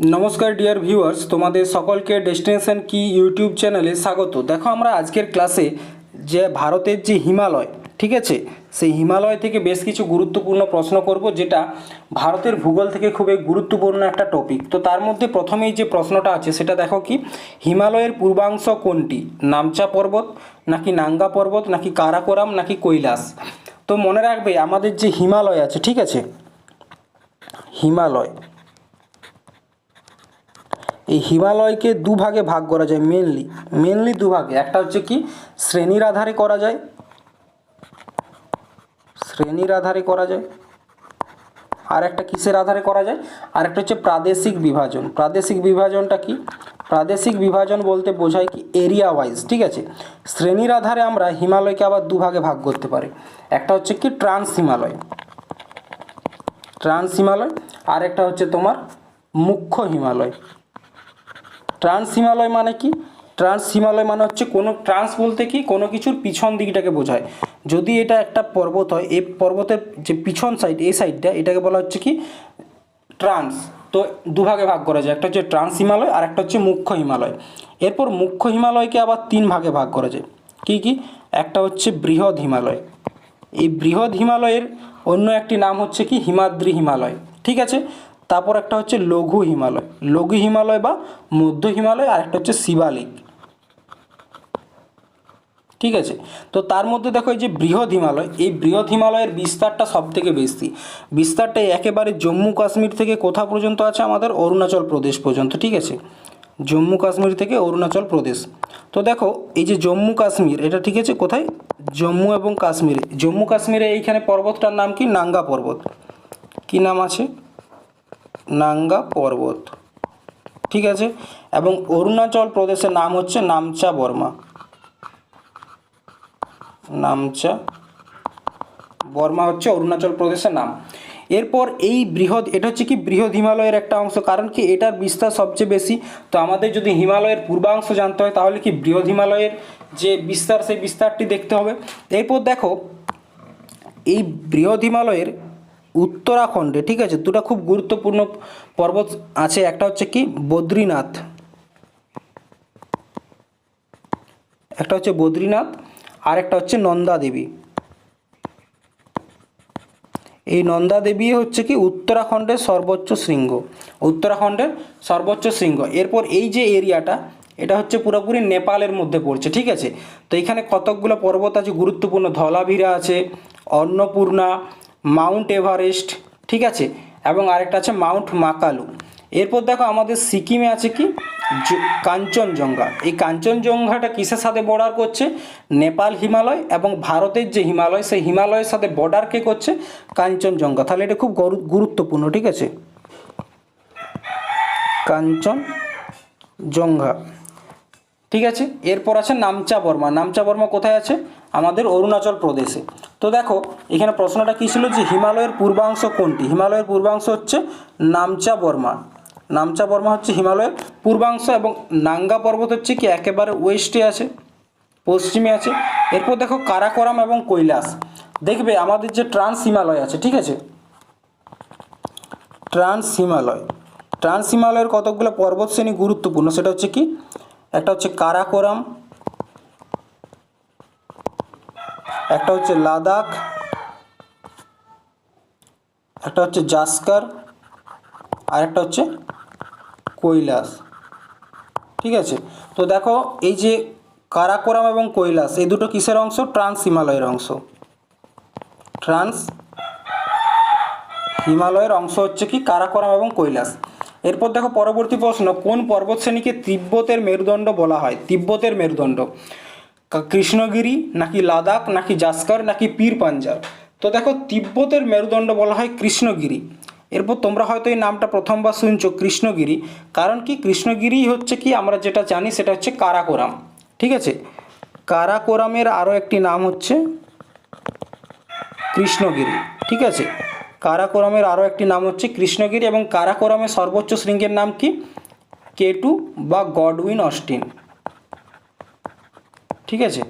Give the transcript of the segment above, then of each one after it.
নমস্কার dear viewers তোমাদের সকলকে ডেস্টিনেশন কি ইউটিউব চ্যানেলে স্বাগত। দেখো, আমরা আজকের ক্লাসে যে ভারতের যে হিমালয়, ঠিক আছে? সেই হিমালয় থেকে বেশ কিছু গুরুত্বপূর্ণ প্রশ্ন করব, যেটা ভারতের ভূগোল থেকে খুবই গুরুত্বপূর্ণ একটা টপিক তো তার মধ্যে প্রথমেই যে প্রশ্নটা আছে, সেটা দেখো কি? হিমালয়ের পূর্বাংশ কোনটি? নামচা পর্বত, নাকি নাঙ্গা পর্বত, নাকি কারাকোরাম, নাকি কৈলাস? তো মনে রাখবে, আমাদের যে হিমালয় আছে, ঠিক আছে? হিমালয়। এই হিমালয়কে দুভাগে ভাগ করা যায় মেনলি মেনলি দুভাগে। একটা হচ্ছে কি, শ্রেণির আধারে করা যায়, শ্রেণির আধারে করা যায়, আর একটা কিসের আধারে করা যায়, আর একটা হচ্ছে প্রাদেশিক বিভাজন। প্রাদেশিক বিভাজনটা কি? প্রাদেশিক বিভাজন বলতে বোঝায় কি এরিয়া ওয়াইজ ঠিক আছে? শ্রেণির আধারে আমরা হিমালয়কে আবার দুভাগে ভাগ করতে পারি। একটা হচ্ছে কি ট্রান্স হিমালয় ট্রান্স হিমালয়, আর একটা হচ্ছে তোমার মুখ্য হিমালয়। ট্রান্স হিমালয় মানে কি? ট্রান্স হিমালয় মানে হচ্ছে কোনো ট্রান্স বলতে কি? কোনো কিছুর পিছন দিকটাকে বোঝায়। যদি এটা একটা পর্বত হয় এই পর্বতের যে পিছন সাইড এই সাইডটা এটাকে বলা হচ্ছে কি? ট্রান্স। তো দুভাগে ভাগ করা যায়। একটা হচ্ছে ট্রান্স হিমালয় আর একটা হচ্ছে মুখ্য হিমালয়। এরপর মুখ্য হিমালয়কে আবার তিন ভাগে ভাগ করা যায়। কি কি? একটা হচ্ছে বৃহৎ হিমালয়। এই বৃহৎ হিমালয়ের অন্য একটি নাম হচ্ছে কি? হিমাদ্রি হিমালয়। ঠিক আছে? তারপর একটা হচ্ছে লঘু হিমালয়। লঘু হিমালয় বা মধ্য হিমালয়, আর একটা হচ্ছে শিবালিক। ঠিক আছে? তো তার মধ্যে দেখো এই যে বৃহৎ হিমালয়, এই বৃহৎ হিমালয়ের বিস্তারটা সব থেকে বেশি। বিস্তারটা একেবারে জম্মু কাশ্মীর থেকে কোথা পর্যন্ত আছে আমাদের? অরুণাচল প্রদেশ পর্যন্ত, ঠিক আছে? জম্মু কাশ্মীর থেকে অরুণাচল প্রদেশ। তো দেখো, এই যে জম্মু কাশ্মীর, এটা ঠিক আছে কোথায়? জম্মু এবং কাশ্মীরে। জম্মু কাশ্মীরে এইখানে পর্বতটার নাম কি? নাঙ্গা পর্বত। কি নাম আছে? নাঙ্গা পর্বত। ঠিক আছে? এবং অরুণাচল প্রদেশের নাম হচ্ছে নামচা বর্মা। নামচা বর্মা হচ্ছে অরুণাচল প্রদেশের নাম। এরপর এই বৃহৎ, এটা হচ্ছে কি বৃহৎ হিমালয়ের একটা অংশ। কারণ কি এটার বিস্তার সবচেয়ে বেশি। তো আমাদের যদি হিমালয়ের পূর্বাংশ জানতে হয়, তাহলে কি বৃহৎ হিমালয়ের যে বিস্তার, সেই বিস্তারটি দেখতে হবে। এরপর দেখো, এই বৃহৎ হিমালয়ের উত্তরাখণ্ডে, ঠিক আছে? দুটা খুব গুরুত্বপূর্ণ পর্বত আছে। একটা হচ্ছে কি? বদ্রীনাথ। একটা হচ্ছে বদ্রীনাথ আর একটা হচ্ছে নন্দা দেবী। এই নন্দা দেবী হচ্ছে কি? উত্তরাখণ্ডের সর্বোচ্চ শৃঙ্গ। উত্তরাখণ্ডের সর্বোচ্চ শৃঙ্গ। এরপর এই যে এরিয়াটা, এটা হচ্ছে পুরোপুরি নেপালের মধ্যে পড়ছে, ঠিক আছে? তো এখানে কতকগুলো পর্বত আছে? গুরুত্বপূর্ণ ধলাভিরা আছে, অন্নপূর্ণা মাউন্ট এভারেস্ট, ঠিক আছে? এবং আরেকটা আছে মাউন্ট মাকালু। এরপর দেখো আমাদের সিকিমে আছে কি? কাঞ্চনজঙ্ঘা। এই কাঞ্চনজঙ্ঘাটা কিসের সাথে বর্ডার করছে? নেপাল হিমালয় এবং ভারতের যে হিমালয়, সেই হিমালয়ের সাথে বর্ডার কে করছে? কাঞ্চনজঙ্ঘা। তাহলে এটা খুব গরু- গুরুত্বপূর্ণ, ঠিক আছে? কাঞ্চনজঙ্ঘা। ঠিক আছে? এরপর আছে নামচা বর্মা। নামচা বর্মা কোথায় আছে? আমাদের অরুণাচল প্রদেশে। তো দেখো, এখানে প্রশ্নটা কী ছিল যে হিমালয়ের পূর্বাংশ কোনটি? হিমালয়ের পূর্বাংশ হচ্ছে নামচা বর্মা। নামচা বর্মা হচ্ছে হিমালয়ের পূর্বাংশ এবং নাঙ্গা পর্বত হচ্ছে কি একেবারে ওয়েস্টে আছে, পশ্চিমে আছে। এরপর দেখো কারাকোরাম এবং কৈলাস। দেখবে আমাদের যে ট্রান্স হিমালয় আছে, ঠিক আছে? ট্রান্স হিমালয় ট্রান্স হিমালয়ের কতকগুলো পর্বত শ্রেণি গুরুত্বপূর্ণ? সেটা হচ্ছে কি? একটা হচ্ছে কারাকোরাম একটা হচ্ছে লাদাখ, একটা হচ্ছে জাস্কার আর একটা হচ্ছে কৈলাস। ঠিক আছে? তো দেখো, এই যে কারাকোরাম এবং কৈলাস, এই দুটো কিসের অংশ? ট্রান্স হিমালয়ের অংশ। ট্রান্স হিমালয়ের অংশ হচ্ছে কি? কারাকোরাম এবং কৈলাস। এরপর দেখো, পরবর্তী প্রশ্ন, কোন পর্বত শ্রেণীকে তিব্বতের মেরুদণ্ড বলা হয়? তিব্বতের মেরুদণ্ড। কৃষ্ণগিরি, নাকি লাদাখ, নাকি জাস্কার, নাকি পীর পাঞ্জাব? তো দেখো, তিব্বতের মেরুদণ্ড বলা হয় কৃষ্ণগিরি। এরপর তোমরা হয়তো এই নামটা প্রথমবার শুনছো, কৃষ্ণগিরি। কারণ কি? কৃষ্ণগিরি হচ্ছে কি? আমরা যেটা জানি সেটা হচ্ছে কারাকোরাম। ঠিক আছে? কারাকোরামের আরও একটি নাম হচ্ছে কৃষ্ণগিরি। ঠিক আছে? কারাকোরামের আরও একটি নাম হচ্ছে কৃষ্ণগিরি এবং কারাকোরামের সর্বোচ্চ শৃঙ্গের নাম কি? কেটু বা গডউইন অস্টিন। ঠিক আছে?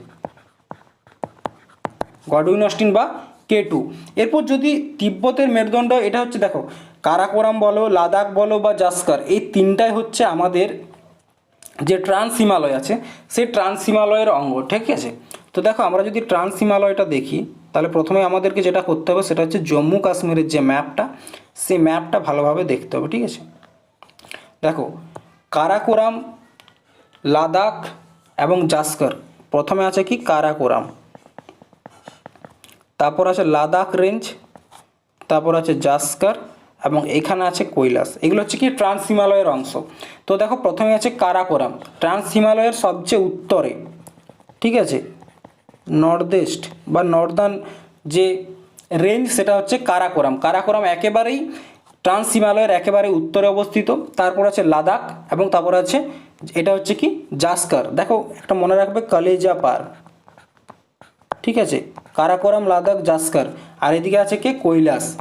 গডউইন অস্টিন বা কে টু এরপর যদি তিব্বতের মেরুদণ্ড, এটা হচ্ছে দেখো, কারাকোরাম বলো, লাদাখ বলো বা জাস্কার, এই তিনটাই হচ্ছে আমাদের যে ট্রান্স হিমালয় আছে, সেই ট্রান্স হিমালয়ের অঙ্গ, ঠিক আছে? তো দেখো, আমরা যদি ট্রান্স হিমালয়টা দেখি, তাহলে প্রথমে আমাদেরকে যেটা করতে হবে, সেটা হচ্ছে জম্মু কাশ্মীরের যে ম্যাপটা, সেই ম্যাপটা ভালোভাবে দেখতে হবে, ঠিক আছে? দেখো, কারাকোরাম, লাদাখ এবং জাস্কর প্রথমে আছে কি কারাকোরাম। তারপর আছে লাদাখ রেঞ্জ, তারপর আছে জাস্কার এবং এখানে আছে কৈলাস। এগুলো হচ্ছে কি ট্রান্স হিমালয়ের অংশ। তো দেখো প্রথমে আছে কারাকোরাম। ট্রান্স হিমালয়ের সবচেয়ে উত্তরে, ঠিক আছে নর্থ ইস্ট বা নর্দার্ন যে রেঞ্জ সেটা হচ্ছে কারাকোরাম। কারাকোরাম একেবারেই ট্রান্স হিমালয়ের একেবারে উত্তরে অবস্থিত। তারপর আছে লাদাখ এবং তারপর আছে এটা হচ্ছে কি? জাস্কার। দেখো, একটা মনে রাখবে, কলেজা পার। ঠিক আছে? কারাকোরাম, লাদাখ, জাস্কার। আর এদিকে আছে কে? কৈলাস।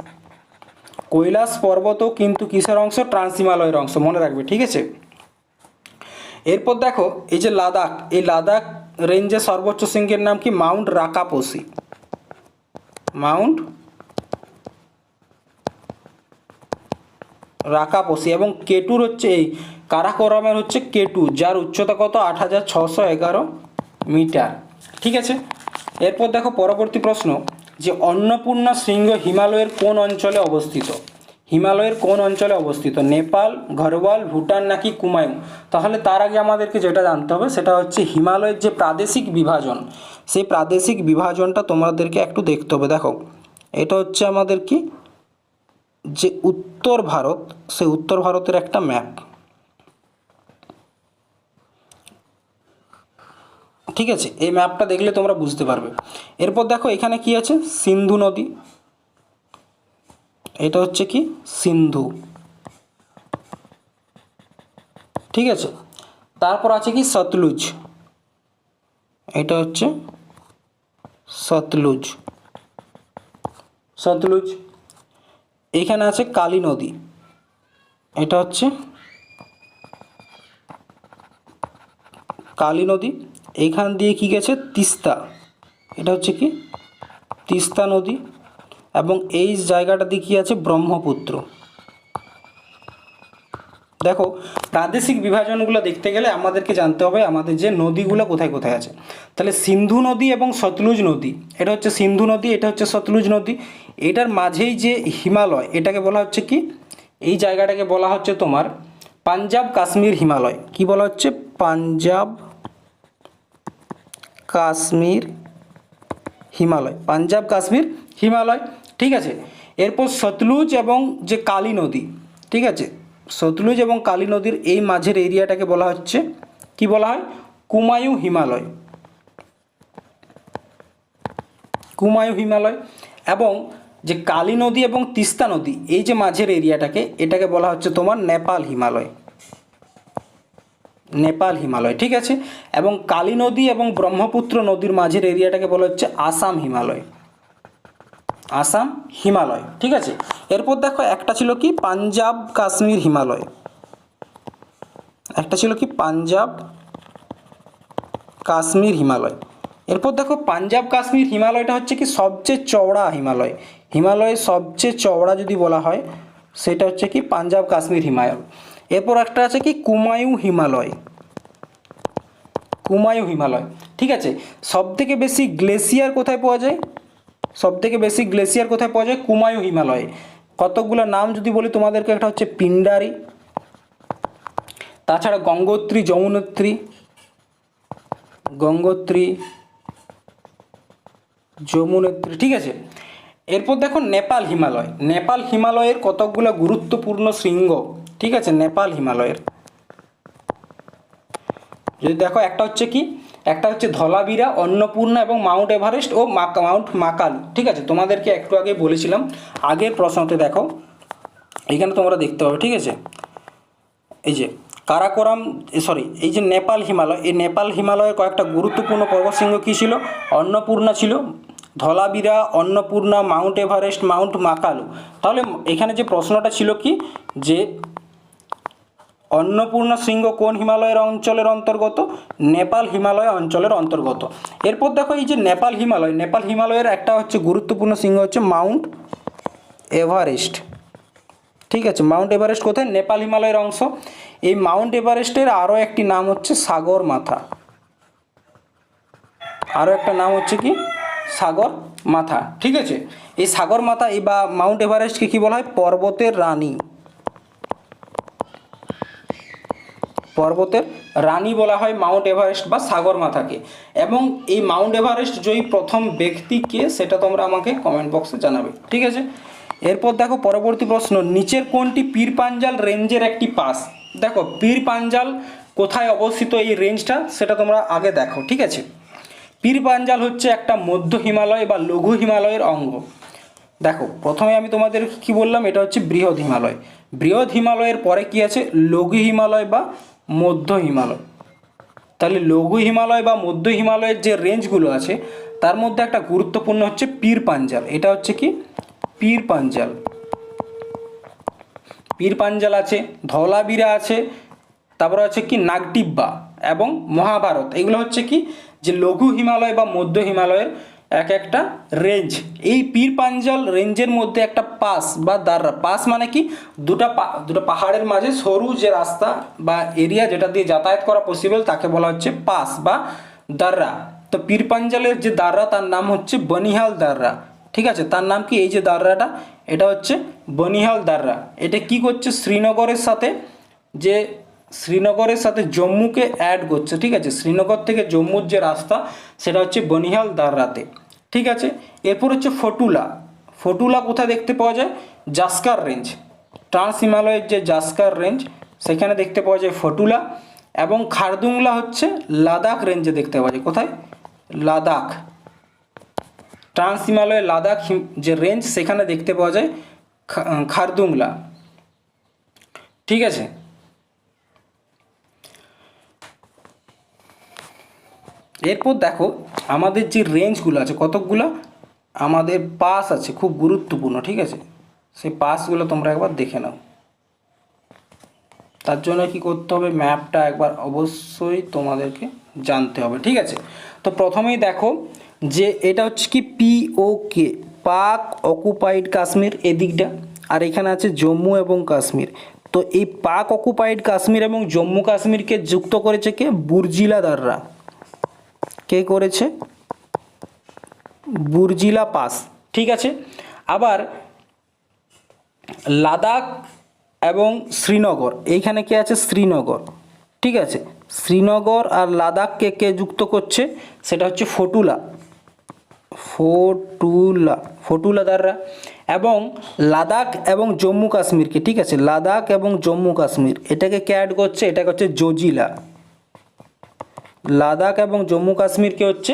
কৈলাস পর্বতও কিন্তু কিসের অংশ? ট্রান্স হিমালয়ের অংশ, মনে রাখবে, ঠিক আছে? এরপর দেখো, এই যে লাদাখ, এই লাদাখ রেঞ্জের সর্বোচ্চ শৃঙ্গের নাম কি? মাউন্ট রাকাপোসি। মাউন্ট রাকাপোসি। এবং কেটুর হচ্ছে এই কারাকোরামের হচ্ছে কেটু যার উচ্চতা কত? আট হাজার ছশো এগারো মিটার। ঠিক আছে? এরপর দেখো পরবর্তী প্রশ্ন, যে অন্নপূর্ণা শৃঙ্গ হিমালয়ের কোন অঞ্চলে অবস্থিত? হিমালয়ের কোন অঞ্চলে অবস্থিত? নেপাল, ঘরওয়াল, ভুটান নাকি কুমায়ুন? তাহলে তার আগে আমাদেরকে যেটা জানতে হবে, সেটা হচ্ছে হিমালয়ের যে প্রাদেশিক বিভাজন, সেই প্রাদেশিক বিভাজনটা তোমাদেরকে একটু দেখতে হবে। দেখো, এটা হচ্ছে আমাদের কি? যে উত্তর ভারত, সেই উত্তর ভারতের একটা ম্যাপ ঠিক আছে? এই ম্যাপটা দেখলে তোমরা বুঝতে পারবে। এরপর দেখো এখানে কি আছে? সিন্ধু নদী। এটা হচ্ছে কি? সিন্ধু। ঠিক আছে? তারপর আছে কি? সতলুজ। এটা হচ্ছে সতলুজ। সতলুজ। এখানে আছে কালী নদী। এটা হচ্ছে কালী নদী। এইখান দিয়ে কি গেছে? তিস্তা। এটা হচ্ছে কি? তিস্তা নদী। এবং এই জায়গাটা দিয়ে কি আছে? ব্রহ্মপুত্র। দেখো, প্রাদেশিক বিভাজনগুলো দেখতে গেলে আমাদেরকে জানতে হবে আমাদের যে নদীগুলো কোথায় কোথায় আছে। তাহলে সিন্ধু নদী এবং সতলুজ নদী। এটা হচ্ছে সিন্ধু নদী, এটা হচ্ছে সতলুজ নদী। এটার মাঝেই যে হিমালয়, এটাকে বলা হচ্ছে কি? এই জায়গাটাকে বলা হচ্ছে তোমার পাঞ্জাব কাশ্মীর হিমালয়। কি বলা হচ্ছে? পাঞ্জাব কাশ্মীর হিমালয়, পাঞ্জাব, কাশ্মীর হিমালয়, ঠিক আছে? এরপর সতলুজ এবং যে কালী নদী, ঠিক আছে? সতলুজ এবং কালী নদীর এই মাঝের এরিয়াটাকে বলা হচ্ছে, কি বলা হয়? কুমায়ু হিমালয়। কুমায়ু হিমালয় এবং যে কালী নদী এবং তিস্তা নদী, এই যে মাঝের এরিয়াটাকে, এটাকে বলা হচ্ছে তোমার নেপাল হিমালয়। নেপাল হিমালয়, ঠিক আছে? এবং কালী নদী এবং ব্রহ্মপুত্র নদীর মাঝের এরিয়াটাকে বলা হচ্ছে আসাম হিমালয়। আসাম হিমালয়, ঠিক আছে? এরপর দেখো একটা ছিল কি? পাঞ্জাব কাশ্মীর হিমালয়। একটা ছিল কি? পাঞ্জাব কাশ্মীর হিমালয়। এরপর দেখো পাঞ্জাব কাশ্মীর হিমালয়টা হচ্ছে কি? সবচেয়ে চওড়া হিমালয়। হিমালয়ের সবচেয়ে চওড়া যদি বলা হয়, সেটা হচ্ছে কি? পাঞ্জাব কাশ্মীর হিমালয় এরপর একটা আছে কি? কুমায়ু হিমালয়। কুমায়ু হিমালয়। ঠিক আছে? সবথেকে বেশি গ্লেসিয়ার কোথায় পাওয়া যায়? সবথেকে বেশি গ্লেসিয়ার কোথায় পাওয়া যায়? কুমায়ু হিমালয়ে। কতকগুলো নাম যদি বলি, তোমাদেরকে একটা হচ্ছে পিন্ডারি তাছাড়া গঙ্গোত্রী, যমুনোত্রী গঙ্গোত্রী, যমুনোত্রী, ঠিক আছে? এরপর দেখো নেপাল হিমালয়। নেপাল হিমালয়ের কতকগুলো গুরুত্বপূর্ণ শৃঙ্গ? ঠিক আছে, নেপাল হিমালয়ের। যদি দেখো একটা হচ্ছে কি, একটা হচ্ছে ধলাবিরা, অন্নপূর্ণা এবং মাউন্ট এভারেস্ট ও মাউন্ট মাকাল, ঠিক আছে? তোমাদেরকে একটু আগে বলেছিলাম, আগের প্রশ্নতে দেখো এইখানে তোমরা দেখতে পাবে, ঠিক আছে? এই যে, কারাকোরাম সরি এই যে নেপাল হিমালয়, এই নেপাল হিমালয়ের কয়েকটা গুরুত্বপূর্ণ পর্বতশৃঙ্গ কী ছিল? অন্নপূর্ণা ছিল, Dholavira, Annapurna, mount Everest, mount Makalu. তাহলে এখানে যে প্রশ্নটা ছিল কি, যে অন্নপূর্ণা শৃঙ্গ কোন হিমালয়ের অঞ্চলের অন্তর্গত? নেপাল হিমালয় অঞ্চলের অন্তর্গত। এরপর দেখো এই যে নেপাল হিমালয়, নেপাল হিমালয়ের একটা হচ্ছে গুরুত্বপূর্ণ শৃঙ্গ হচ্ছে মাউন্ট এভারেস্ট। ঠিক আছে, মাউন্ট এভারেস্ট কোথায়? নেপাল হিমালয়ের অংশ। এই মাউন্ট এভারেস্টের আরও একটি নাম হচ্ছে সাগর মাথা। আরও একটা নাম হচ্ছে কি? সাগর মাথা। ঠিক আছে? এই সাগর মাথা এই বা মাউন্ট এভারেস্টকে কী বলা হয়? পর্বতের রানী। পর্বতের রানী বলা হয় মাউন্ট এভারেস্ট বা সাগর মাথাকে। এবং এই মাউন্ট এভারেস্ট জয়ী প্রথম ব্যক্তি কে সেটা তোমরা আমাকে কমেন্ট বক্সে জানাবে। ঠিক আছে? এরপর দেখো পরবর্তী প্রশ্ন, নিচের কোনটি পীর পাঞ্জাল রেঞ্জের একটি পাস? দেখো পীর পাঞ্জাল কোথায় অবস্থিত এই রেঞ্জটা সেটা তোমরা আগে দেখো, ঠিক আছে? পীর পাঞ্জাল হচ্ছে একটা মধ্য হিমালয় বা লঘু হিমালয়ের অঙ্গ। দেখো, প্রথমে আমি তোমাদের কি বললাম? এটা হচ্ছে বৃহৎ হিমালয়। বৃহৎ হিমালয়ের পরে কি আছে? লঘু হিমালয় বা মধ্য হিমালয়। তাহলে লঘু হিমালয় বা মধ্য হিমালয়ের যে রেঞ্জগুলো আছে, তার মধ্যে একটা গুরুত্বপূর্ণ হচ্ছে পীর পাঞ্জাল। এটা হচ্ছে কি? পীর পাঞ্জাল। পীর পাঞ্জাল আছে, ধলাবিরা আছে, তারপরে হচ্ছে কি? নাগটিব্বা এবং মহাভারত। এগুলো হচ্ছে কি? যে লঘু হিমালয় বা মধ্য হিমালয়ের এক একটা রেঞ্জ এই পীর পাঞ্জাল রেঞ্জের মধ্যে একটা পাস বা দাররা পাস মানে কি? দুটা দুটো পাহাড়ের মাঝে সরু যে রাস্তা বা এরিয়া যেটা দিয়ে যাতায়াত করা পসিবল তাকে বলা হচ্ছে পাস বা দাররা তো পীর পাঞ্জালের যে দাররা তার নাম হচ্ছে বনিহাল দাররা ঠিক আছে? তার নাম কি? এই যে দাররাটা এটা হচ্ছে বনিহাল দাররা এটা কি করছে? শ্রীনগরের সাথে যে, শ্রীনগরের সাথে জম্মুকে অ্যাড করছে। ঠিক আছে? শ্রীনগর থেকে জম্মুর যে রাস্তা, সেটা হচ্ছে বনিহাল দাররাতে ঠিক আছে? এরপর হচ্ছে ফটুলা। ফটুলা কোথায় দেখতে পাওয়া যায়? জাস্কার রেঞ্জ। ট্রান্স হিমালয়ের যে জাস্কার রেঞ্জ, সেখানে দেখতে পাওয়া যায় ফটুলা। এবং খারদুংলা হচ্ছে লাদাখ রেঞ্জে দেখতে পাওয়া যায়। কোথায়? লাদাখ। ট্রান্স হিমালয়ের লাদাখ যে রেঞ্জ, সেখানে দেখতে পাওয়া যায় খারদুংলা। ঠিক আছে? এরপর দেখো, আমাদের যে রেঞ্জগুলো আছে, কতকগুলো আমাদের পাস আছে, খুব গুরুত্বপূর্ণ, ঠিক আছে? সেই পাসগুলো তোমরা একবার দেখে নাও। তার জন্য কি করতে হবে? ম্যাপটা একবার অবশ্যই তোমাদেরকে জানতে হবে, ঠিক আছে? তো প্রথমেই দেখো যে এটা হচ্ছে কি পি ও কে পাক অকুপাইড কাশ্মীর এদিকটা। আর এখানে আছে জম্মু এবং কাশ্মীর তো এই পাক অকুপাইড কাশ্মীর এবং জম্মু কাশ্মীরকে যুক্ত করেছে কে? বুর্জিলা দাররা কে করেছে? বুর্জিলা পাস। ঠিক আছে? আবার লাদাখ এবং শ্রীনগর। এইখানে কে আছে? শ্রীনগর। ঠিক আছে? শ্রীনগর আর লাদাখকে কে যুক্ত করছে? সেটা হচ্ছে ফটুলা। ফটুলা। ফটুলা দ্বারা এবং লাদাখ এবং জম্মু কাশ্মীরকে। ঠিক আছে? লাদাখ এবং জম্মু কাশ্মীর। এটাকে কে অ্যাড করছে? এটাকে হচ্ছে জজিলা। লাদাখ এবং জম্মু কাশ্মীরকে হচ্ছে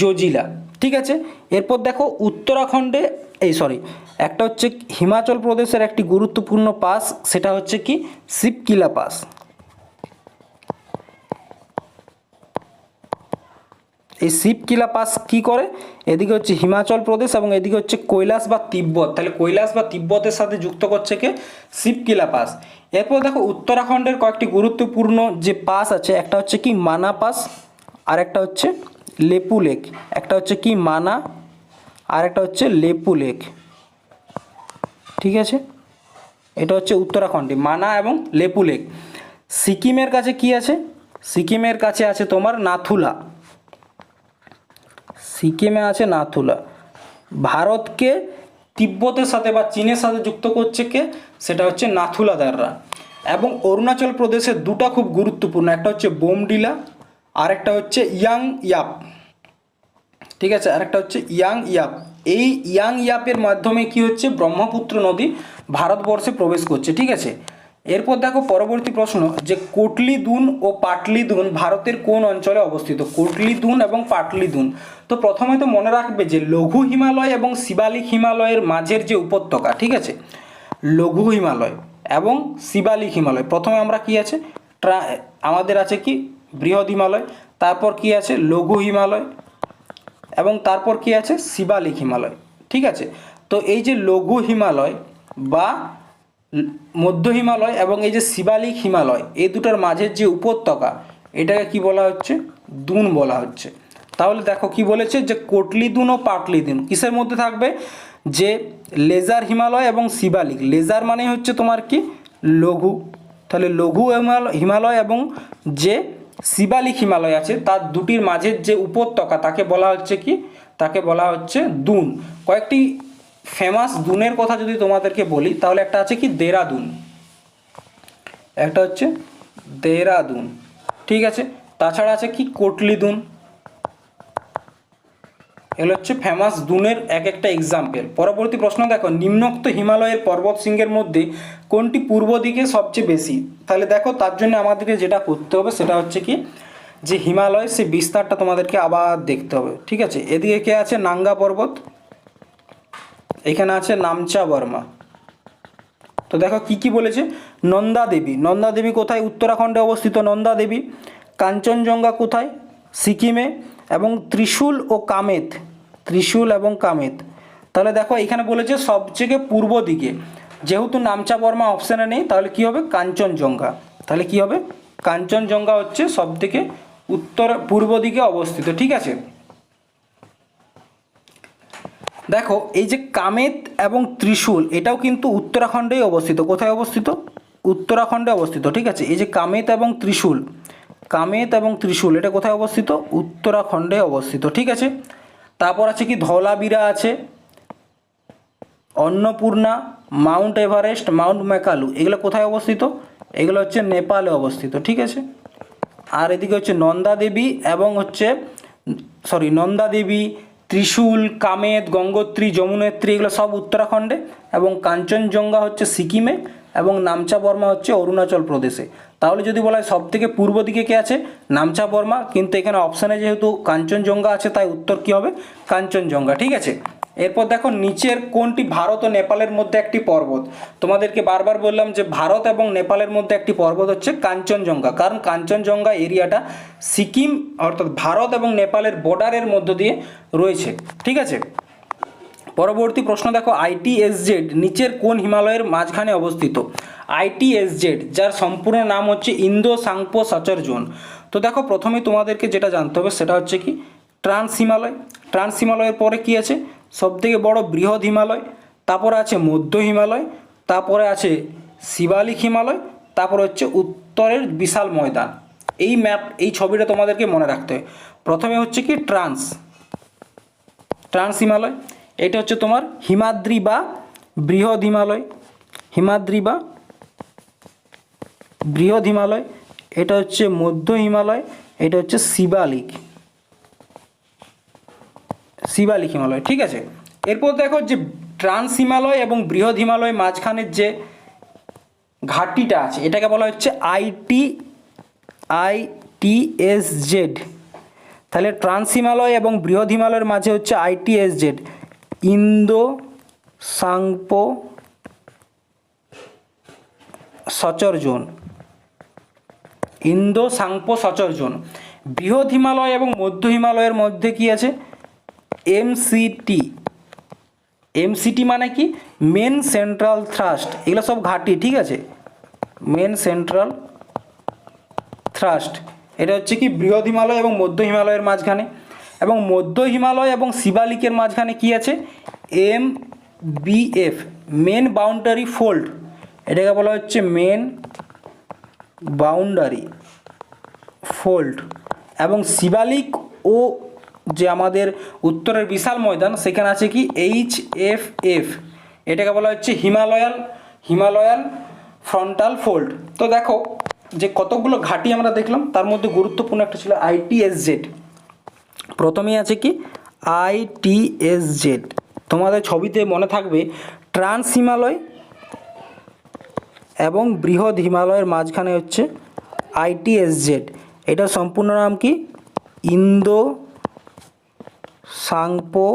জজিলা, ঠিক আছে? এরপর দেখো উত্তরাখণ্ডে, এই সরি একটা হচ্ছে হিমাচল প্রদেশের একটি গুরুত্বপূর্ণ পাস সেটা হচ্ছে কি? শিবকিলা পাস এই শিবকিলা পাস কি করে? এদিকে হচ্ছে হিমাচল প্রদেশ এবং এদিকে হচ্ছে কৈলাস বা তিব্বত। তাহলে কৈলাস বা তিব্বতের সাথে যুক্ত করছে কে? শিবকিলা পাস এরপর দেখো উত্তরাখণ্ডের কয়েকটি গুরুত্বপূর্ণ যে পাস আছে, একটা হচ্ছে কি মানা পাস আর একটা হচ্ছে লেপু লেক। একটা হচ্ছে কি মানা আর একটা হচ্ছে লেপু লেক। ঠিক আছে? এটা হচ্ছে উত্তরাখণ্ডে, মানা এবং লেপু লেক। সিকিমের কাছে কি আছে? সিকিমের কাছে আছে তোমার নাথুলা। সিকিমে আছে নাথুলা। ভারতকে তিব্বতের সাথে বা চীনের সাথে যুক্ত করছে কে? সেটা হচ্ছে নাথুলা দাররা এবং অরুণাচল প্রদেশের দুটা খুব গুরুত্বপূর্ণ, একটা হচ্ছে বোমডিলা আর একটা হচ্ছে ইয়াং ইয়াপ ঠিক আছে? আরেকটা হচ্ছে ইয়াং ইয়াপ এই ইয়াং ইয়াপের মাধ্যমে কি হচ্ছে? ব্রহ্মপুত্র নদী ভারতবর্ষে প্রবেশ করছে। ঠিক আছে? এরপর দেখো পরবর্তী প্রশ্ন, যে কোটলি দুন ও পাটলি দুন ভারতের কোন অঞ্চলে অবস্থিত? কোটলি দুন এবং পাটলি দুন তো প্রথমে তো মনে রাখবে যে লঘু হিমালয় এবং শিবালিক হিমালয়ের মাঝের যে উপত্যকা, ঠিক আছে? লঘু হিমালয় এবং শিবালিক হিমালয়। প্রথমে আমরা কি আছে? ট্রা, আমাদের আছে কি? বৃহৎ হিমালয়, তারপর কি আছে? লঘু হিমালয় এবং তারপর কি আছে? শিবালিক হিমালয়, ঠিক আছে? তো এই যে লঘু হিমালয় বা মধ্য হিমালয় এবং এই যে শিবালিক হিমালয়, এই দুটোর মাঝের যে উপত্যকা, এটাকে কি বলা হচ্ছে? দুন বলা হচ্ছে। তাহলে দেখো কি বলেছে যে কোটলি দুন ও পাটলি দুন কিসের মধ্যে থাকবে? যে লেজার হিমালয় এবং শিবালিক। লেজার মানে হচ্ছে তোমার কি? লঘু। তাহলে লঘু হিমালয় এবং যে শিবালিক হিমালয় আছে, তার দুটির মাঝের যে উপত্যকা, তাকে বলা হচ্ছে কি? তাকে বলা হচ্ছে দুন। কয়েকটি ফেমাস দুনের কথা যদি তোমাদেরকে বলি, তাহলে একটা আছে কি? দেরাদুন। একটা হচ্ছে দেরাদুন। ঠিক আছে? তাছাড়া আছে কি? কোটলিদুন। এগুলো হচ্ছে ফেমাস দুনের এক একটা এক্সাম্পল পরবর্তী প্রশ্ন দেখো, নিম্নোক্ত হিমালয়ের পর্বত শৃঙ্গের মধ্যে কোনটি পূর্ব দিকে সবচেয়ে বেশি? তাহলে দেখো, তার জন্য আমাদেরকে যেটা করতে হবে, সেটা হচ্ছে কি? যে হিমালয়, সে বিস্তারটা তোমাদেরকে আবার দেখতে হবে। ঠিক আছে? এদিকে কে আছে? নাঙ্গা পর্বত। এখানে আছে নামচা বর্মা। তো দেখো কি কি বলেছে? নন্দা দেবী। নন্দা দেবী কোথায়? উত্তরাখণ্ডে অবস্থিত নন্দা দেবী। কাঞ্চনজঙ্ঘা কোথায়? সিকিমে। এবং ত্রিশূল ও কামেত। ত্রিশূল এবং কামেত। তাহলে দেখো এখানে বলেছে সবথেকে পূর্ব দিকে। যেহেতু নামচা বর্মা অপশানে নেই, তাহলে কি হবে? কাঞ্চনজঙ্ঘা। তাহলে কি হবে? কাঞ্চনজঙ্ঘা হচ্ছে সবথেকে উত্তর পূর্ব দিকে অবস্থিত। ঠিক আছে? দেখো, এই যে কামেত এবং ত্রিশূল, এটাও কিন্তু উত্তরাখণ্ডেই অবস্থিত। কোথায় অবস্থিত? উত্তরাখণ্ডে অবস্থিত, ঠিক আছে? এই যে কামেত এবং ত্রিশূল, কামেত এবং ত্রিশূল, এটা কোথায় অবস্থিত? উত্তরাখণ্ডে অবস্থিত, ঠিক আছে? তারপর আছে কি? ধলাবিরা আছে, Annapurna, mount Everest, mount Makalu, এগুলো কোথায় অবস্থিত? এগুলো হচ্ছে নেপালে অবস্থিত, ঠিক আছে? আর এদিকে হচ্ছে নন্দা দেবী এবং হচ্ছে, সরি, নন্দা দেবী ত্রিশূল কামেত গঙ্গোত্রী, যমুনেত্রী এগুলো সব উত্তরাখণ্ডে এবং কাঞ্চনজঙ্ঘা হচ্ছে সিকিমে এবং নামচা বর্মা হচ্ছে অরুণাচল প্রদেশে। তাহলে যদি বলা হয় সব থেকে পূর্ব দিকে কে আছে? নামচা বর্মা কিন্তু এখানে অপশানে যেহেতু কাঞ্চনজঙ্ঘা আছে, তাই উত্তর কী হবে? কাঞ্চনজঙ্ঘা, ঠিক আছে? এরপর দেখো, নিচের কোনটি ভারত ও নেপালের মধ্যে একটি পর্বত? তোমাদেরকে বারবার বললাম যে ভারত এবং নেপালের মধ্যে একটি পর্বত হচ্ছে কাঞ্চনজঙ্ঘা। কারণ কাঞ্চনজঙ্ঘা এরিয়াটা সিকিম, অর্থাৎ ভারত এবং নেপালের বর্ডারের মধ্য দিয়ে রয়েছে। ঠিক আছে? পরবর্তী প্রশ্ন দেখো আইটিএসজেড নিচের কোন হিমালয়ের মাঝখানে অবস্থিত? আইটিএসজেড যার সম্পূর্ণ নাম হচ্ছে ইন্দো সাংপো সচর জোন। তো দেখো, প্রথমে তোমাদেরকে যেটা জানতে হবে সেটা হচ্ছে কি? ট্রান্স হিমালয় ট্রান্স হিমালয়ের পরে কি আছে? সবথেকে বড় বৃহৎ হিমালয়, তারপরে আছে মধ্য হিমালয়, তারপরে আছে শিবালিক হিমালয়, তারপরে হচ্ছে উত্তরের বিশাল ময়দান। এই ম্যাপ এই ছবিটা তোমাদেরকে মনে রাখতে হবে প্রথমে হচ্ছে কি ট্রান্স ট্রান্স হিমালয়, এটা হচ্ছে তোমার হিমাদ্রি বা বৃহৎ হিমালয়, হিমাদ্রি বা বৃহৎ হিমালয়, এটা হচ্ছে মধ্য হিমালয়, এটা হচ্ছে শিবালিক। শিবালিক হিমালয়, ঠিক আছে? এরপর দেখো যে ট্রান্স হিমালয় এবং বৃহৎ হিমালয় মাঝখানের যে ঘাটিটা আছে, এটাকে বলা হচ্ছে IT I T S Z তাহলে ট্রান্স হিমালয় এবং বৃহৎ হিমালয়ের মাঝে হচ্ছে ITS Z Indo Tsangpo suture zone. Indo Tsangpo suture zone. বৃহৎ হিমালয় এবং মধ্য হিমালয়ের মধ্যে কি আছে? এমসিটি এমসিটি মানে কি? মেন সেন্ট্রাল থ্রাস্ট এগুলো সব ঘাটি, ঠিক আছে? মেন সেন্ট্রাল থ্রাস্ট এটা হচ্ছে কি? বৃহৎ হিমালয় এবং মধ্য হিমালয়ের মাঝখানে। এবং মধ্য হিমালয় এবং শিবালিকের মাঝখানে কি আছে? M BF main boundary fold এটাকে বলা হচ্ছে মেন বাউন্ডারি ফোল্ড এবং শিবালিক ও যে আমাদের উত্তরের বিশাল ময়দান, সেখানে আছে কি? এইচ এফ এফ এটাকে বলা হচ্ছে হিমালয়ান হিমালয়ান ফ্রন্টাল ফোল্ড। তো দেখো, যে কতগুলো ঘাটি আমরা দেখলাম, তার মধ্যে গুরুত্বপূর্ণ একটা ছিল আইটিএসজেড প্রথমেই আছে কি? আইটিএসজেড তোমাদের ছবিতে মনে থাকবে ট্রান্স হিমালয় এবং বৃহৎ হিমালয়ের মাঝখানে হচ্ছে আইটিএসজেড এটার সম্পূর্ণ নাম কি? ইন্দো সাংপো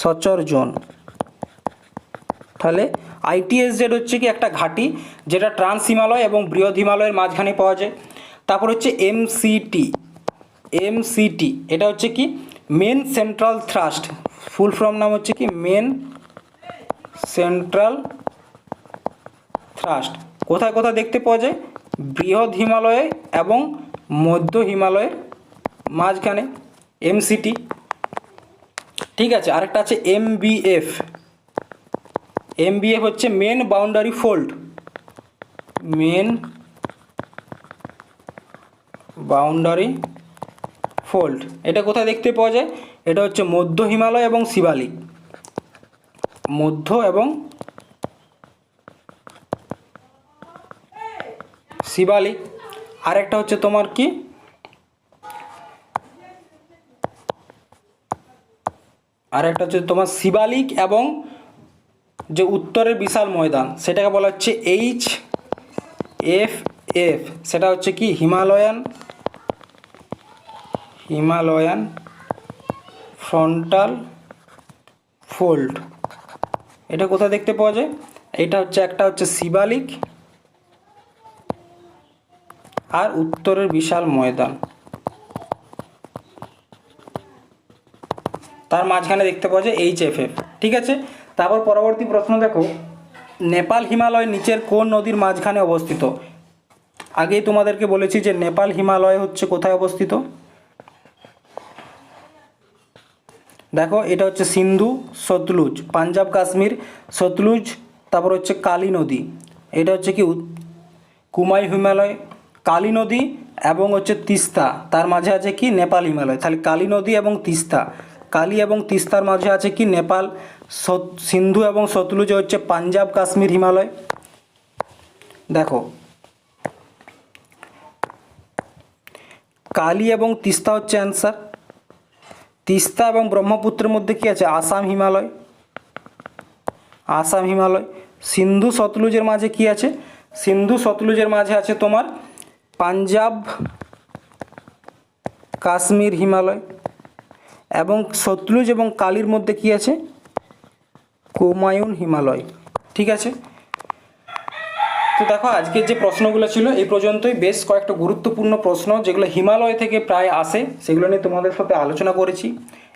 সচর জোন তাহলে আইটিএসজেড হচ্ছে কি একটা ঘাটি, যেটা ট্রান্স হিমালয় এবং বৃহৎ হিমালয়ের মাঝখানে পাওয়া যায়। তারপর হচ্ছে এমসিটি এমসিটি এটা হচ্ছে কি? Main central thrust. Full form নাম হচ্ছে কি? Main central thrust. কোথায় কোথায় দেখতে পাওয়া যায়? বৃহৎ হিমালয়ে এবং মধ্য হিমালয়ের মাঝখানে। এমসিটি ঠিক আছে, আরেকটা আছে এমবিএফ এমবিএফ হচ্ছে main boundary fold main boundary fold এটা কোথায় দেখতে পাওয়া যায়? এটা হচ্ছে মধ্য হিমালয় এবং শিবালিক মধ্য এবং শিবালিক আরেকটা হচ্ছে তোমার কি? আরেকটা হচ্ছে তোমার শিবালিক এবং যে উত্তরের বিশাল ময়দান, সেটাকে বলা হচ্ছে এইচ এফ এফ সেটা হচ্ছে কি? Himalayan Himalayan frontal fold. এটা কোথায় দেখতে পাওয়া যায়? এটা হচ্ছে একটা হচ্ছে শিবালিক আর উত্তরের বিশাল ময়দান। তার মাঝখানে দেখতে পাওয়া যায় এইচ এফ এফ ঠিক আছে? তারপর পরবর্তী প্রশ্ন দেখো, নেপাল হিমালয় নিচের কোন নদীর মাঝখানে অবস্থিত? আগেই তোমাদেরকে বলেছি যে নেপাল হিমালয় হচ্ছে কোথায় অবস্থিত? দেখো, এটা হচ্ছে সিন্ধু, সতলুজ, পাঞ্জাব, কাশ্মীর, সতলুজ, তারপর হচ্ছে কালী নদী। এটা হচ্ছে কি কুমাই হিমালয়, কালী নদী এবং হচ্ছে তিস্তা। তার মাঝে আছে কি? নেপাল হিমালয়। তাহলে কালী নদী এবং তিস্তা। কালী এবং তিস্তার মাঝে আছে কি? নেপাল সিন্ধু এবং সতলুজে হচ্ছে পাঞ্জাব, কাশ্মীর, হিমালয়। দেখো। কালী এবং তিস্তা হচ্ছে অ্যান্সার তিস্তা এবং ব্রহ্মপুত্রের মধ্যে কি আছে? আসাম, হিমালয়। আসাম, হিমালয়। সিন্ধু, সতলুজের মাঝে কি আছে? সিন্ধু, সতলুজের মাঝে আছে তোমার পাঞ্জাব, কাশ্মীর, হিমালয়। এবং সতলুজ এবং কালীর মধ্যে কি আছে? কুমায়ুন হিমালয়। ঠিক আছে? তো দেখো, আজকের যে প্রশ্নগুলো ছিল, এই পর্যন্তই। বেশ কয়েকটা গুরুত্বপূর্ণ প্রশ্ন, যেগুলো হিমালয় থেকে প্রায় আসে, সেগুলো নিয়ে তোমাদের সাথে আলোচনা করেছি।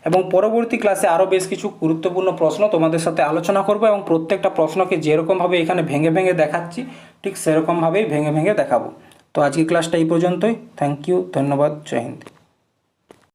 এবং পরবর্তী ক্লাসে আরও বেশ কিছু গুরুত্বপূর্ণ প্রশ্ন তোমাদের সাথে আলোচনা করব এবং প্রত্যেকটা প্রশ্নকে যেরকমভাবে এখানে ভেঙে ভেঙে দেখাচ্ছি, ঠিক সেরকমভাবেই ভেঙে ভেঙে দেখাবো। তো আজকের ক্লাসটা এই পর্যন্তই। থ্যাংক ইউ ধন্যবাদ, জয় হিন্দ।